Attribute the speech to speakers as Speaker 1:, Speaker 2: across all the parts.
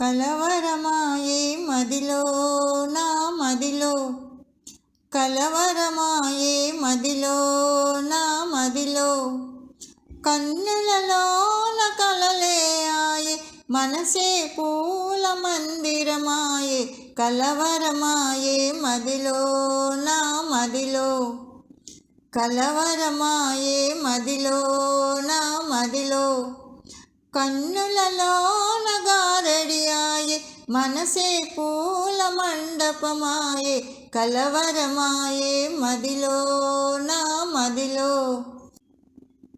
Speaker 1: కలవరమాయే మదిలో నా మదిలో. కలవరమాయే మదిలో నా మదిలో. కన్నులలోన కలలే ఆయే మనసే పూల మందిరమాయే. కలవరమాయే మదిలో నా మదిలో. కలవరమాయే మదిలో నా మదిలో. కన్నులలోన మనసే పూల మండపమాయే కలవరమాయే మదిలో నా మదిలో.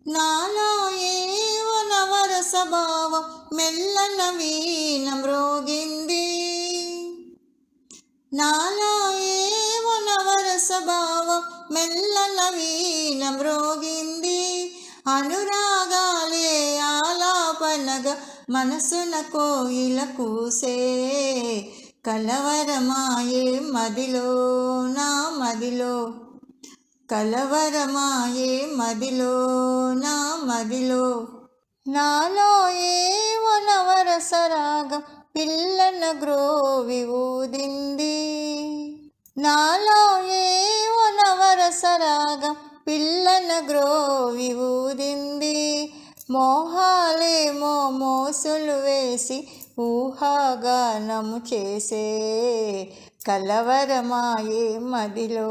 Speaker 1: నాలో ఏవో నవరస భావం మెల్లన వీణ మ్రోగింది. నాలో ఏవో నవరస భావం మెల్లన వీణ మ్రోగింది. అనురా ఆలాపనగా మనసున కోయిల కూసే కలవరమాయే మదిలో నా మదిలో. కలవరమాయే మదిలో నా మదిలో. నాలో ఏవో నవరసరాగం పిల్లన గ్రోవి ఊదింది. నాలో ఏవో నవరసరాగం పిల్లన గ్రో మోహాలేమో మోసులు వేసి ఊహాగానము చేసే. కలవరమాయే మదిలో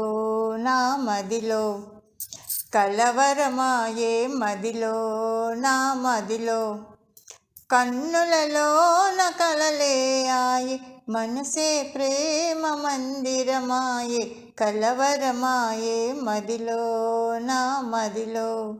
Speaker 1: నా మదిలో. కలవరమాయే మదిలో నా మదిలో. కన్నులలోన కలలే ఆయి మనసే ప్రేమ మందిరమాయే. కలవరమాయే మదిలో నా మదిలో.